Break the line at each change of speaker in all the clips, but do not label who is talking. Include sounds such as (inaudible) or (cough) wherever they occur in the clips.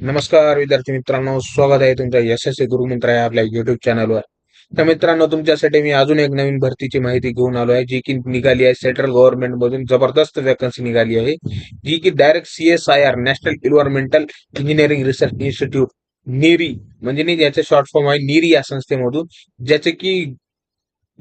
नमस्कार विद्यार्थी मित्रांनो. स्वागत आहे तुमच्या यशस्वी गुरुमंत्र या आपल्या युट्यूब चॅनलवर तर मित्रांनो तुमच्यासाठी मी अजून एक नवीन भरतीची माहिती घेऊन आलो आहे जी की निघाली आहे सेंट्रल गव्हर्नमेंट मधून. जबरदस्त वॅकन्सी निघाली आहे जी की direct CSIR National Environmental Engineering Research Institute NEERI. म्हणजे नाही याचे शॉर्ट फॉर्म आहे नीरी या संस्थेमधून ज्याचे की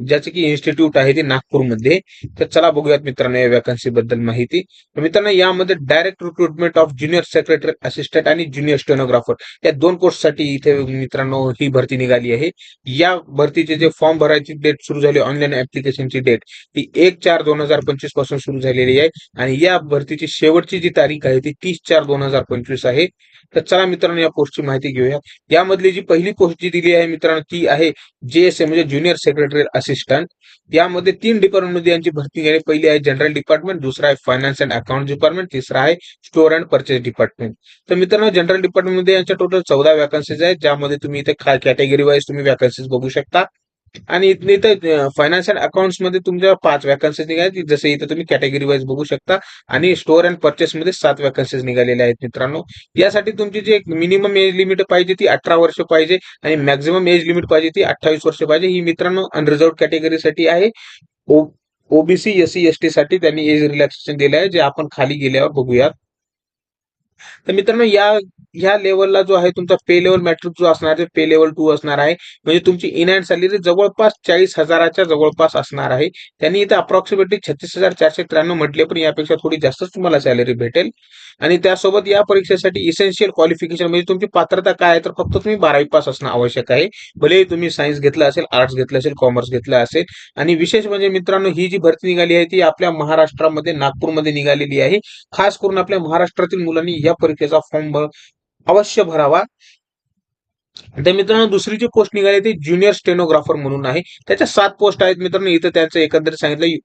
ज्याचे की इन्स्टिट्यूट आहे ते नागपूरमध्ये. तर चला बघूयात मित्रांनो या वॅकन्सी बद्दल माहिती. मित्रांनो यामध्ये direct recruitment of junior secretary assistant आणि ज्युनियर स्टेनोग्राफर या दोन कोर्ससाठी इथे मित्रांनो ही भरती निघाली आहे. या भरतीचे जे फॉर्म भरायची डेट सुरू झाली ऑनलाईन ऍप्लिकेशनची डेट ती एक चार दोन हजार पंचवीसपासून सुरू झालेली आहे. आणि या भरतीची शेवटची जी तारीख आहे ती तीस चार दोन हजार पंचवीस आहे. तर चला मित्रांनो या पोस्टची माहिती घेऊया. यामधली जी पहिली पोस्ट जी दिली आहे मित्रांनो ती आहे जेएसए म्हणजे ज्युनियर सेक्रेटरी असिस्टंट यामध्ये तीन डिपार्टमेंटमध्ये यांची भरती केली पहिली आहे जनरल डिपार्टमेंट दुसरा आहे फायनान्स अँड अकाउंट डिपार्टमेंट तिसरा आहे स्टोअर अँड परचेस डिपार्टमेंट तर मित्रांनो जनरल डिपार्टमेंटमध्ये यांच्या टोटल चौदा वॅकन्सीज आहेत ज्यामध्ये तुम्ही इथे कॅटेगरी वाईज तुम्ही वॅकन्सीज बघू शकता. आणि इथले इथं फायनान्शियल अकाउंट्समध्ये तुमच्या पाच वॅकन्सीज निघाल्या जसे इथं तुम्ही कॅटेगरी वाईज बघू शकता. आणि स्टोअर अँड परचेस मध्ये सात वॅकन्सीज निघालेल्या आहेत मित्रांनो. यासाठी तुमची जी मिनिमम एज लिमिट पाहिजे ती अठरा वर्ष पाहिजे. आणि मॅक्झिमम एज लिमिट पाहिजे ती अठ्ठावीस वर्ष पाहिजे. ही मित्रांनो अनरिझर्व कॅटेगरीसाठी आहे. OBC S C S T साठी त्यांनी एज रिलॅक्सेशन दिलं आहे जे आपण खाली गेल्यावर बघूयात. तर मित्रांनो या ह्या लेवलला जो आहे तुमचा पे लेवल मॅट्रिक जो असणार आहे पे लेवल टू असणार आहे. म्हणजे तुमची इन हँड सॅलरी जवळपास चाळीस हजाराच्या जवळपास असणार आहे. त्यांनी इथे अप्रॉक्सिमेटली छत्तीस हजार चारशे त्र्याण्णव म्हटले पण यापेक्षा थोडी जास्तच तुम्हाला सॅलरी भेटेल. आणि त्यासोबत या परीक्षेसाठी इसेन्शियल क्वालिफिकेशन म्हणजे तुमची पात्रता काय आहे तर फक्त तुम्ही बारावी पास असणं आवश्यक आहे. भले तुम्ही सायन्स घेतलं असेल आर्ट्स घेतलं असेल कॉमर्स घेतलं असेल. आणि विशेष म्हणजे मित्रांनो ही जी भरती निघाली आहे ती आपल्या महाराष्ट्रामध्ये नागपूरमध्ये निघालेली आहे. खास करून आपल्या महाराष्ट्रातील मुलांनी या परीक्षेचा फॉर्म अवश्य भरावा. तर मित्रांनो दुसरी जी पोस्ट निघाली ती ज्युनियर स्टेनोग्राफर म्हणून आहे. त्याच्या सात पोस्ट आहेत मित्रांनो इथं त्यांचं एकंदरीत सांगितलं.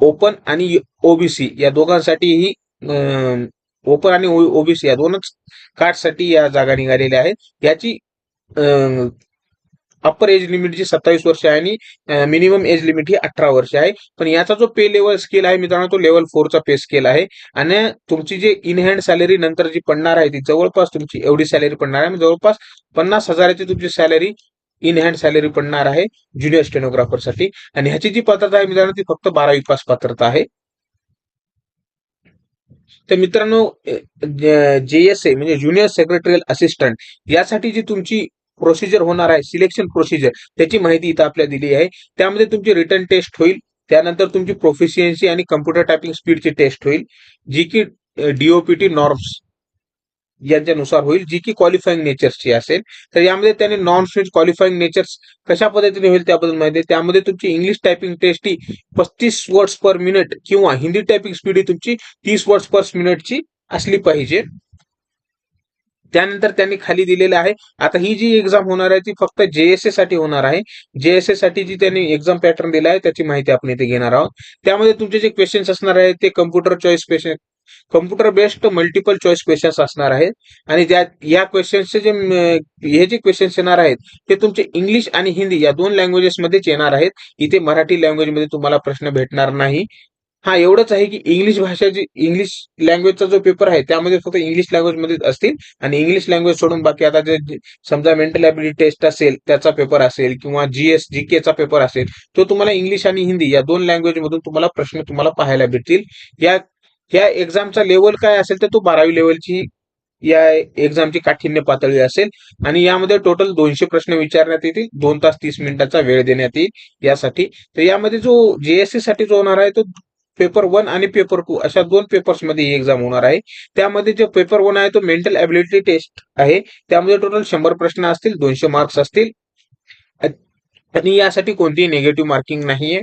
ओपन आणि ओबीसी या दोघांसाठीही ओपन आणि ओबीसी या दोनच कार्डसाठी या जागा निघालेल्या आहेत. याची अप्पर एज लिमिट जी सत्तावीस वर्ष आहे आणि मिनिमम एज लिमिट ही अठरा वर्ष आहे. पण याचा जो पे लेवल स्केल आहे मित्रांनो तो लेवल फोरचा पे स्केल आहे. आणि तुमची जे इन हँड सॅलरी नंतर जी पडणार आहे ती जवळपास तुमची एवढी सॅलरी पडणार आहे. जवळपास पन्नास हजाराची तुमची सॅलरी इन हँड सॅलरी पडणार आहे ज्युनियर स्टेनोग्राफरसाठी आणि ह्याची जी पात्रता आहे मित्रांनो ती फक्त बारावी पास पात्रता आहे. तर मित्रांनो जेएसए म्हणजे ज्युनियर सेक्रेटरियल असिस्टंट यासाठी जी तुमची प्रोसिजर होणार आहे सिलेक्शन प्रोसिजर त्याची माहिती इथं आपल्याला दिली आहे. त्यामध्ये तुमची रिटर्न टेस्ट होईल. त्यानंतर तुमची प्रोफिशियन्सी आणि कम्प्युटर टायपिंग स्पीडची टेस्ट होईल जी की डीओपीटी नॉर्म्स यांच्यानुसार होईल जी की क्वालिफाईंग नेचर्सची असेल. तर यामध्ये त्याने नॉन स्विच क्वालिफाईंग नेचर्स कशा पद्धतीने होईल त्याबद्दल माहिती त्यामध्ये तुमची इंग्लिश टायपिंग टेस्ट ही पस्तीस वर्ड्स पर मिनिट किंवा हिंदी टायपिंग स्पीड ही तुमची तीस वर्ड्स पर मिनिटची असली पाहिजे. त्यानंतर त्यांनी खाली दिलेलं आहे. आता ही जी एक्झाम होणार आहे ती फक्त जेएसए साठी होणार आहे. जेएसए साठी जी त्यांनी एक्झाम पॅटर्न दिला आहे त्याची माहिती आपण इथे घेणार आहोत. त्यामध्ये तुमचे जे क्वेश्चन्स असणार आहे ते computer choice question computer based multiple choice questions असणार आहेत. आणि ज्या या क्वेश्चन्सचे जे हे जे क्वेश्चन्स येणार आहेत ते तुमचे इंग्लिश आणि हिंदी या दोन लँग्वेजेसमध्येच येणार आहेत. इथे मराठी लँग्वेजमध्ये तुम्हाला प्रश्न भेटणार नाही. हा एवढंच आहे की इंग्लिश भाषा जी इंग्लिश लँग्वेजचा जो पेपर आहे त्यामध्ये फक्त इंग्लिश लँग्वेजमध्ये असतील. आणि इंग्लिश लँग्वेज सोडून बाकी आता जे समजा मेंटल ॲबिलिटी टेस्ट असेल त्याचा पेपर असेल किंवा जीएस जी चा पेपर असेल तो तुम्हाला इंग्लिश आणि हिंदी या दोन लँग्वेज मधून तुम्हाला प्रश्न तुम्हाला पाहायला भेटतील. या या एक्झामचा लेवल काय असेल तर तो बारावी लेवलची या एक्झामची काठिण्य पातळी असेल. आणि यामध्ये टोटल दोनशे प्रश्न विचारण्यात येतील. दोन तास तीस मिनिटाचा वेळ देण्यात येईल यासाठी. तर यामध्ये जो जेएससी साठी जो होणार आहे तो पेपर वन आणि पेपर टू अशा दोन पेपर्समध्ये ही एक्झाम होणार आहे. त्यामध्ये जो पेपर वन आहे तो मेंटल ॲबिलिटी टेस्ट आहे. त्यामध्ये टोटल शंभर प्रश्न असतील दोनशे मार्क्स असतील. आणि यासाठी कोणतीही निगेटिव्ह मार्किंग नाहीये.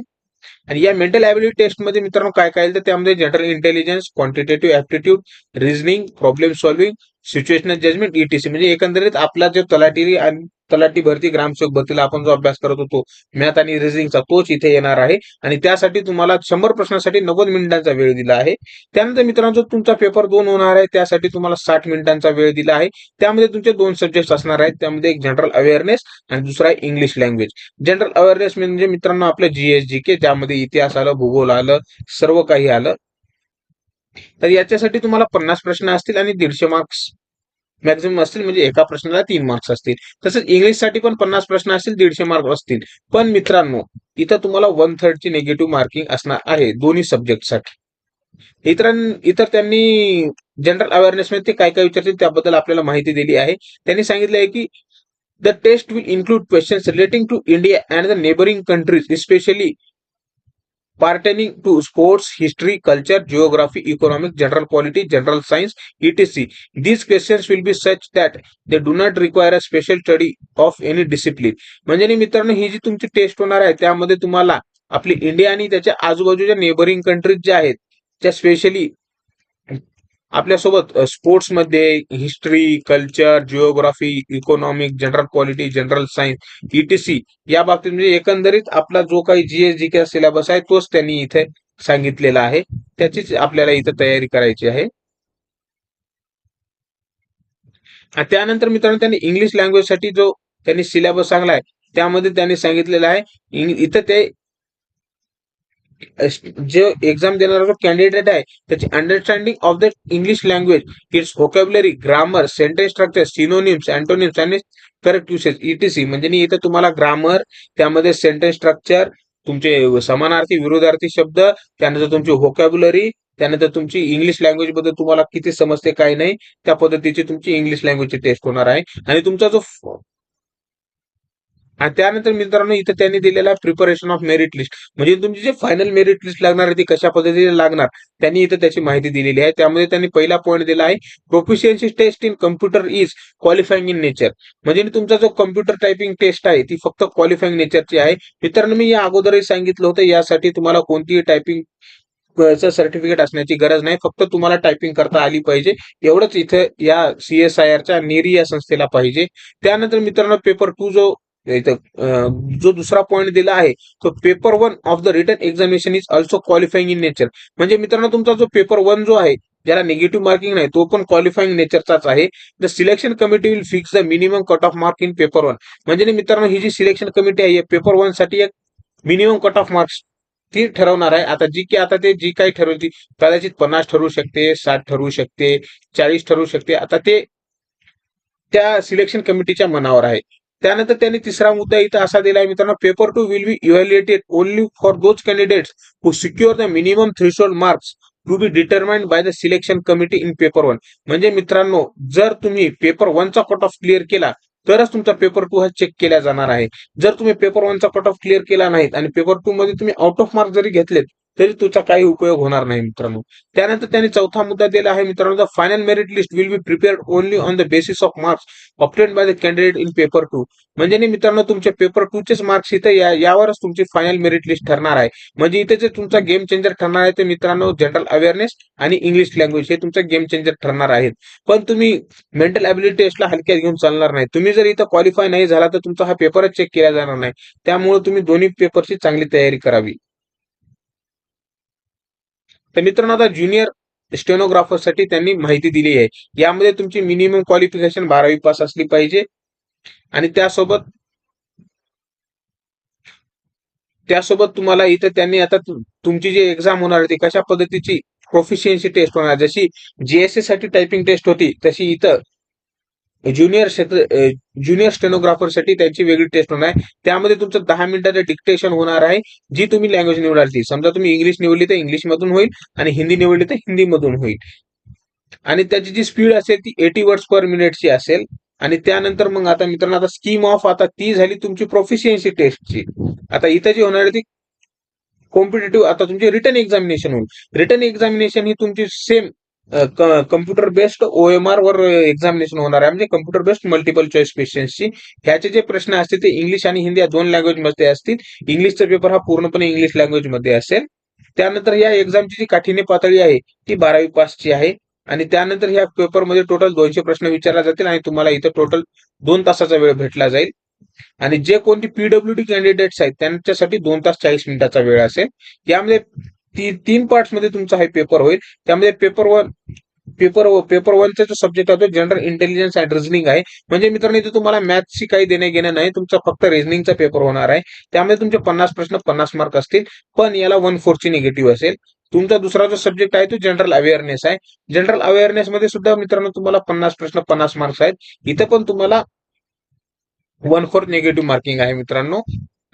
आणि या मेंटल ॲबिलिटी टेस्टमध्ये मित्रांनो काय काय तर त्यामध्ये general intelligence quantitative aptitude reasoning problem solving situational judgement ETC म्हणजे एकंदरीत आपला जो तलाठी आणि तलाठी भरती ग्रामसेवक भरतीला आपण जो अभ्यास करत होतो मॅथ आणि रिझनिंगचा तोच इथे येणार आहे. आणि त्यासाठी तुम्हाला शंभर प्रश्नासाठी नव्वद मिनिटांचा वेळ दिला आहे. त्यानंतर मित्रांनो तुमचा पेपर दोन होणार आहे. त्यासाठी तुम्हाला साठ मिनिटांचा वेळ दिला आहे. त्यामध्ये तुमचे दोन सब्जेक्ट असणार आहेत. त्यामध्ये एक जनरल अवेअरनेस आणि दुसरा इंग्लिश लँग्वेज जनरल अवेअरनेस म्हणजे मित्रांनो आपलं जीएसजी के त्यामध्ये इतिहास आलं भूगोल आलं सर्व काही आलं. तर याच्यासाठी तुम्हाला पन्नास प्रश्न असतील आणि दीडशे मार्क्स मॅक्झिमम असतील म्हणजे एका प्रश्नाला तीन मार्क्स असतील. तसंच इंग्लिशसाठी पण पन्नास प्रश्न असतील दीडशे मार्क असतील. पण मित्रांनो इथं तुम्हाला वन थर्डची निगेटिव्ह मार्किंग असणार आहे दोन्ही सब्जेक्टसाठी इतर इतर त्यांनी जनरल अवेअरनेस मध्ये ते काय काय विचारतील त्याबद्दल आपल्याला माहिती दिली आहे. त्यांनी सांगितलं आहे की the test will include questions relating to India and the neighbouring countries specially pertaining to sports history culture geography economic general quality general science ETC this question will be such that they do not require a special study of any discipline म्हणजे मित्रांनो ही जी तुमची taste होणार आहे त्यामध्ये तुम्हाला आपली India आणि त्याच्या आजूबाजूच्या नेबरिंग कंट्रीज ज्या आहेत त्या स्पेशली आपल्यासोबत स्पोर्ट्समध्ये history culture geography economic general quality general science ETC या बाबतीत म्हणजे एकंदरीत आपला जो काही जीएस जी के सिलेबस आहे तोच त्यांनी इथे सांगितलेला आहे. त्याचीच आपल्याला इथं तयारी करायची आहे. त्यानंतर मित्रांनो त्यांनी इंग्लिश लँग्वेजसाठी जो त्यांनी सिलेबस सांगलाय त्यामध्ये त्यांनी सांगितलेलं आहे इथं ते जे एक्झाम देणारा जो कॅन्डिडेट आहे त्याची understanding of the English language its vocabulary grammar sentence structure synonyms antonyms आणि करेक्ट युसेज इटीसी म्हणजे इथं तुम्हाला ग्रामर त्यामध्ये सेंटेन्स स्ट्रक्चर तुमचे समानार्थी विरोधार्थी शब्द त्यानंतर तुमची व्होकॅब्युलरी त्यानंतर तुमची इंग्लिश लँग्वेजबद्दल तुम्हाला किती समजते काय नाही त्या पद्धतीची तुमची इंग्लिश लँग्वेजची टेस्ट होणार आहे. आणि तुमचा जो आणि त्यानंतर मित्रांनो इथं त्यांनी दिलेला प्रिपरेशन ऑफ मेरिट लिस्ट म्हणजे तुमची जे फायनल मेरिट लिस्ट लागणार आहे ती कशा पद्धतीने लागणार त्यांनी इथं त्याची माहिती दिलेली आहे. त्यामध्ये त्यांनी पहिला पॉईंट दिला आहे proficiency test in computer is qualifying in nature म्हणजे तुमचा जो कम्प्युटर टायपिंग टेस्ट आहे ती फक्त क्वालिफाईंग नेचरची आहे. मित्रांनो मी या अगोदरही सांगितलं होतं यासाठी तुम्हाला कोणतीही टायपिंग सर्टिफिकेट असण्याची गरज नाही. फक्त तुम्हाला टायपिंग करता आली पाहिजे. एवढंच इथं या सीएसआयआरच्या नेरी या संस्थेला पाहिजे. त्यानंतर मित्रांनो पेपर टू जो इथं जो दुसरा पॉईंट दिला आहे तो paper one of the written examination is also qualifying in nature म्हणजे मित्रांनो तुमचा जो पेपर वन जो आहे ज्याला निगेटिव्ह मार्किंग नाही तो पण क्वालिफाईंग नेचरचाच आहे. The selection committee will fix the minimum cut off mark in paper one म्हणजे मित्रांनो ही जी सिलेक्शन कमिटी आहे पेपर वनसाठी एक मिनिमम कट ऑफ मार्क्स ती ठरवणार आहे. आता जी की आता ते जी काही ठरवती कदाचित पन्नास ठरवू शकते साठ ठरवू शकते चाळीस ठरवू शकते. आता ते त्या सिलेक्शन कमिटीच्या मनावर आहे. त्यानंतर त्यांनी तिसरा मुद्दा इथं असा दिला आहे मित्रांनो paper two will be evaluated only for those candidates who secure the minimum threshold marks to be determined by the selection committee in paper one म्हणजे मित्रांनो जर तुम्ही पेपर वनचा कट ऑफ क्लिअर केला तरच तुमचा पेपर टू हा check केला जाणार आहे. जर तुम्ही पेपर वनचा कट ऑफ क्लिअर केला नाहीत आणि पेपर टू मध्ये तुम्ही आउट ऑफ मार्क जरी घेतलेत तरी तुझा काही उपयोग होणार नाही मित्रांनो. त्यानंतर त्यांनी चौथा मुद्दा दिला आहे मित्रांनो the final merit list will be prepared only on the basis of marks obtained by the candidate in paper two म्हणजे मित्रांनो तुमचे पेपर टू चेच मार्क्स इथे यावरच तुमची फायनल मेरिट लिस्ट ठरणार आहे. म्हणजे इथे जे तुमचा गेम चेंजर ठरणार आहे ते मित्रांनो जनरल अवेअरनेस आणि इंग्लिश लँग्वेज हे तुमचा गेम चेंजर ठरणार आहेत. पण तुम्ही मेंटल अबिलिटी टेस्टला हलक्यात घेऊन चालणार नाही. तुम्ही जर इथं क्वालिफाय नाही झाला तर तुमचा हा पेपरच चेक केला जाणार नाही. त्यामुळे तुम्ही दोन्ही पेपरची चांगली तयारी करावी. तर मित्रांनो आता ज्युनियर स्टेनोग्राफरसाठी त्यांनी माहिती दिली आहे. यामध्ये तुमची मिनिमम क्वालिफिकेशन बारावी पास असली पाहिजे. आणि त्यासोबत त्यासोबत तुम्हाला इथं त्यांनी आता तुमची जी एक्झाम होणार होती कशा पद्धतीची प्रोफिशियन्सी टेस्ट होणार जशी जीएसए साठी टायपिंग टेस्ट होती तशी इथं ज्युनियर क्षेत्र ज्युनियर स्टेनोग्राफरसाठी त्यांची वेगळी टेस्ट होणार आहे. त्यामध्ये तुमचं दहा मिनिटाचं डिक्टेशन होणार आहे जी तुम्ही लँग्वेज निवडाल ती. समजा तुम्ही इंग्लिश निवडली तर इंग्लिश मधून होईल आणि हिंदी निवडली तर हिंदी मधून होईल. आणि त्याची जी स्पीड असेल ती एटी वर्ड्स पर मिनिटची असेल. आणि त्यानंतर मग आता मित्रांनो आता स्कीम ऑफ आता ती झाली तुमची प्रोफिशियन्सी टेस्टची आता इथं जी होणार आहे ती कॉम्पिटेटिव्ह आता तुमची रिटर्न एक्झामिनेशन होईल. रिटर्न एक्झामिनेशन ही तुमची सेम कम्प्युटर बेस्ड ओएमआर वर एक्झामिनेशन होणार आहे. म्हणजे कम्प्युटर बेस्ड मल्टिपल चॉईस क्वेश्चन्सची ह्याचे जे प्रश्न असतील ते इंग्लिश आणि हिंदी या दोन लँग्वेजमध्ये असतील. इंग्लिशचा पेपर हा पूर्णपणे इंग्लिश लँग्वेजमध्ये असेल. त्यानंतर या एक्झामची जी काठीण्य पातळी आहे ती बारावी पासची आहे. आणि त्यानंतर ह्या पेपरमध्ये टोटल दोनशे प्रश्न विचारले जातील आणि तुम्हाला इथं टोटल दोन तासाचा वेळ भेटला जाईल. आणि जे कोणती पीडब्ल्यू डी कॅन्डिडेट्स आहेत त्यांच्यासाठी दोन तास चाळीस मिनिटाचा वेळ असेल. यामध्ये ती तीन पार्टमध्ये तुमचा हा पेपर होईल. त्यामध्ये पेपर वन पेपर पेपर वनचा जो सब्जेक्ट आहे तो जनरल इंटेलिजन्स अँड रिझनिंग आहे. म्हणजे मित्रांनो इथे तुम्हाला मॅथ्सची काही देणे घेणं नाही. तुमचा फक्त रिझनिंगचा पेपर होणार आहे. त्यामध्ये तुमचे पन्नास प्रश्न पन्नास मार्क असतील. पण याला वन फोरची निगेटिव्ह असेल. तुमचा दुसरा जो सब्जेक्ट आहे तो जनरल अवेअरनेस आहे. जनरल अवेअरनेस मध्ये सुद्धा मित्रांनो तुम्हाला पन्नास प्रश्न पन्नास मार्क्स आहेत. इथं पण तुम्हाला वन फोर निगेटिव्ह मार्किंग आहे मित्रांनो.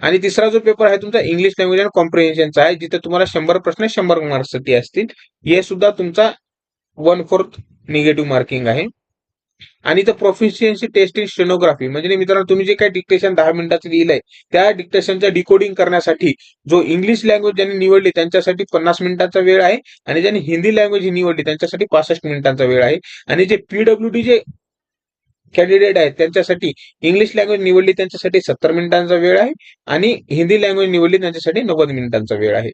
आणि तिसरा जो पेपर आहे तुमचा इंग्लिश लँग्वेज अँड कॉम्प्रिहेन्शनचा आहे जिथे तुम्हाला शंभर प्रश्न शंभर मार्क्ससाठी असतील. हे सुद्धा तुमचा वन फोर्थ निगेटिव्ह मार्किंग आहे. आणि इथं प्रोफिशियन्सी टेस्टिंग स्टेनोग्राफी म्हणजे मित्रांनो तुम्ही जे काही डिक्टेशन दहा मिनिटाचं लिहिलंय त्या डिक्टेशनच्या डिकोडिंग करण्यासाठी जो इंग्लिश लँग्वेज ज्यांनी निवडली त्यांच्यासाठी पन्नास मिनिटांचा वेळ आहे. आणि ज्यांनी हिंदी लँग्वेज ही निवडली त्यांच्यासाठी पासष्ट मिनिटांचा वेळ आहे. आणि जे पीडब्ल्यूडी जे कॅन्डिडेट आहेत त्यांच्यासाठी इंग्लिश लँग्वेज निवडली त्यांच्यासाठी सत्तर मिनिटांचा वेळ आहे आणि हिंदी लँग्वेज निवडली त्यांच्यासाठी नव्वद मिनिटांचा वेळ आहे.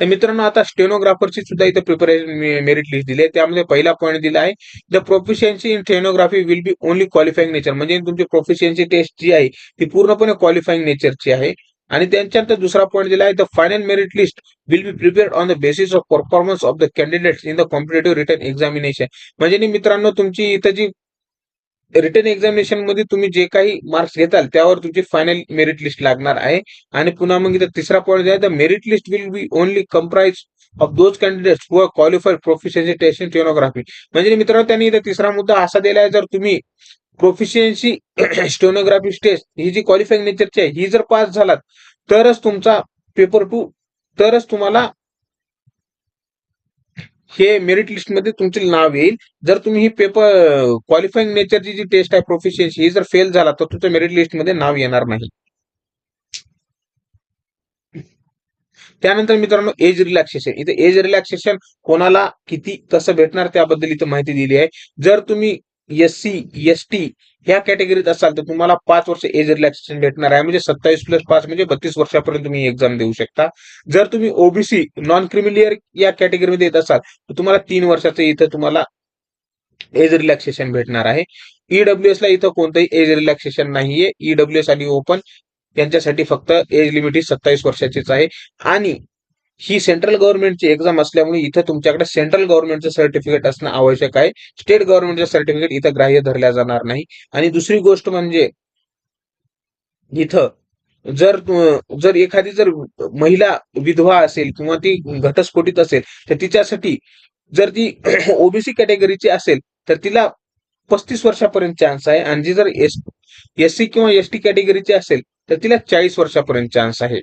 तर मित्रांनो आता स्टेनोग्राफरची सुद्धा इथे प्रिपरेशन मेरिट लिस्ट दिली आहे. त्यामध्ये पहिला पॉईंट दिला आहे the proficiency in stenography will be only qualifying nature म्हणजे तुमची प्रोफिशियन्सी टेस्ट जी आहे ती पूर्णपणे क्वालिफाईंग नेचरची आहे. आणि त्यांच्यानंतर दुसरा पॉईंट दिला आहे the final merit list will be prepared on the basis of performance of the candidates in the competitive written examination म्हणजे मित्रांनो तुमची इथं जी रिटर्न एक्झामिनेशनमध्ये तुम्ही जे काही मार्क्स घेताल त्यावर तुमची फायनल मेरिट लिस्ट लागणार आहे. आणि पुन्हा मग इथं तिसरा पॉईंट आहे the merit list will be only comprise of those candidates who qualified proficiency test in stenography म्हणजे मित्रांनो त्यांनी इथं तिसरा मुद्दा असा दिला आहे जर तुम्ही प्रोफिशियन्सी स्टोनोग्राफी टेस्ट ही जी क्वालिफाईंग नेचरची आहे ही जर पास झालात तरच तुमचा पेपर टू तरच तुम्हाला हे मेरिट लिस्टमध्ये तुमचे नाव येईल. जर तुम्ही ही पेपर क्वालिफाईंग नेचरची जी टेस्ट आहे प्रोफिशियन्सी ही जर फेल झाला तर तुमच्या मेरिट लिस्टमध्ये नाव येणार नाही. त्यानंतर मित्रांनो एज रिलॅक्सेशन इथे एज रिलॅक्सेशन कोणाला किती कसं भेटणार त्याबद्दल इथं माहिती दिली आहे. जर तुम्ही एस सी एस टी ह्या कॅटेगरीत असाल तर तुम्हाला पाच वर्ष एज रिलॅक्सेशन भेटणार आहे. म्हणजे सत्तावीस प्लस पाच म्हणजे बत्तीस वर्षापर्यंत तुम्ही एक्झाम देऊ शकता. जर तुम्ही ओबीसी नॉन क्रिमिलियर या कॅटेगरीमध्ये येत असाल तर तुम्हाला तीन वर्षाचं इथं तुम्हाला एज रिलॅक्सेशन भेटणार आहे. ईडब्ल्यू एस ला इथं कोणतंही एज रिलॅक्सेशन नाहीये. ईडब्ल्यू एस आणि ओपन यांच्यासाठी फक्त एज लिमिट ही सत्तावीस वर्षाचीच आहे. आणि ही सेंट्रल गव्हर्नमेंटची एक्झाम असल्यामुळे इथं तुमच्याकडे सेंट्रल गव्हर्नमेंटचं सर्टिफिकेट असणं आवश्यक आहे. स्टेट गव्हर्नमेंटचं सर्टिफिकेट इथं ग्राह्य धरल्या जाणार नाही. आणि दुसरी गोष्ट म्हणजे इथं जर जर एखादी जर महिला विधवा असेल किंवा ती घटस्फोटित असेल तर तिच्यासाठी जर ती (clears throat) ओबीसी कॅटेगरीची असेल तर तिला पस्तीस वर्षापर्यंत चान्स आहे. आणि जी जर एस एस सी किंवा एस टी कॅटेगरीची असेल तर तिला चाळीस वर्षापर्यंत चान्स आहे.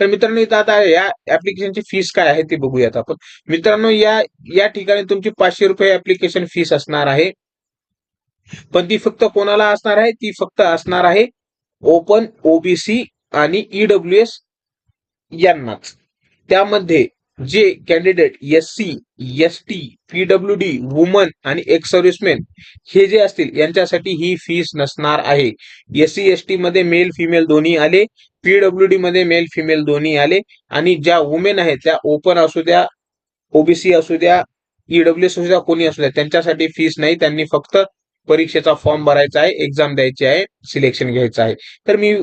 तर मित्रांनो इथं आता या ऍप्लिकेशनची फीस काय आहे ती बघूयात आपण. मित्रांनो या या ठिकाणी तुमची पाचशे रुपये ऍप्लिकेशन फीस असणार आहे. पण ती फक्त कोणाला असणार आहे? ती फक्त असणार आहे ओपन ओबीसी आणि ईडब्ल्यू एस यांनाच. त्यामध्ये जे candidate S C S T P W D woman आणि एक्स सर्व्हिसमॅन हे जे असतील यांच्यासाठी ही फीस नसणार आहे. एस सी एस टी मध्ये मेल फिमेल दोन्ही आले. पीडब्ल्यू डी मध्ये मेल फिमेल दोन्ही आले. आणि ज्या वुमेन आहेत त्या ओपन असू द्या ओबीसी असू द्या ईडब्ल्यू एस असू द्या कोणी असू द्या त्यांच्यासाठी फीस नाही. त्यांनी फक्त परीक्षेचा फॉर्म भरायचा आहे एक्झाम द्यायची आहे सिलेक्शन घ्यायचं आहे. तर मी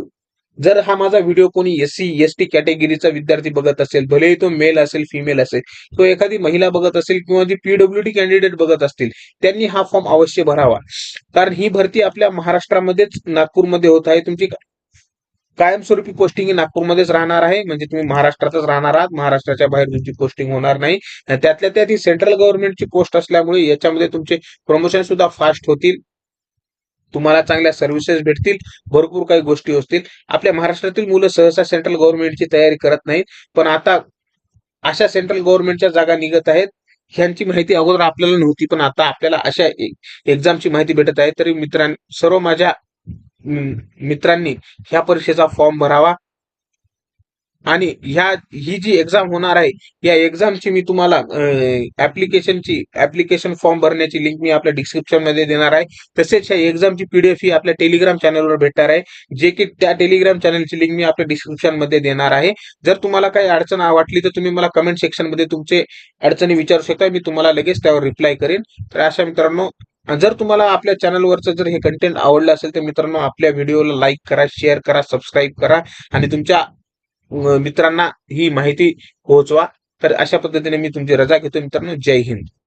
जर हा माझा व्हिडिओ कोणी एससी एस टी कॅटेगरीचा विद्यार्थी बघत असेल भलेही तो मेल असेल फिमेल असेल तो एखादी महिला बघत असेल किंवा जी पीडब्ल्यू डी कॅन्डिडेट बघत असतील त्यांनी हा फॉर्म अवश्य भरावा. कारण ही भरती आपल्या महाराष्ट्रामध्येच नागपूरमध्ये होत आहे. तुमची कायमस्वरूपी पोस्टिंग ही नागपूरमध्येच राहणार आहे. म्हणजे तुम्ही महाराष्ट्रातच राहणार आहात. महाराष्ट्राच्या बाहेर तुमची पोस्टिंग होणार नाही. त्यातल्या त्यात ही सेंट्रल गव्हर्नमेंटची पोस्ट असल्यामुळे याच्यामध्ये तुमचे प्रमोशन सुद्धा फास्ट होतील. तुम्हाला चांगल्या सर्व्हिसेस भेटतील. भरपूर काही गोष्टी असतील. आपल्या महाराष्ट्रातील मुलं सहसा सेंट्रल गव्हर्नमेंटची तयारी करत नाहीत. पण आता अशा सेंट्रल गव्हर्नमेंटच्या जागा निघत आहेत. ह्यांची माहिती अगोदर आपल्याला नव्हती. पण आता आपल्याला अशा एक्झामची माहिती भेटत आहे. तरी मित्रांनो सर्व माझ्या मित्रांनी ह्या परीक्षेचा फॉर्म भरावा. आणि ह्या ही जी एक्झाम होणार आहे या एक्झामची मी तुम्हाला ऍप्लिकेशनची ऍप्लिकेशन फॉर्म भरण्याची लिंक मी आपल्या डिस्क्रिप्शनमध्ये देणार आहे. तसेच ह्या एक्झामची पीडीएफ ही आपल्या टेलिग्राम चॅनलवर भेटणार आहे. जे की त्या टेलिग्राम चॅनलची लिंक मी आपल्या डिस्क्रिप्शनमध्ये देणार आहे. जर तुम्हाला काही अडचण वाटली तर तुम्ही मला कमेंट सेक्शनमध्ये तुमचे अडचणी विचारू शकता. मी तुम्हाला लगेच त्यावर रिप्लाय करेन. तर अशा मित्रांनो जर तुम्हाला आपल्या चॅनलवरचं जर हे कंटेंट आवडलं असेल तर मित्रांनो आपल्या व्हिडिओला लाईक करा शेअर करा सबस्क्राईब करा आणि तुमच्या मित्रांना ही माहिती पोहोचवा. तर अशा पद्धतीने मी तुमची रजा घेतो. मित्रांनो जय हिंद.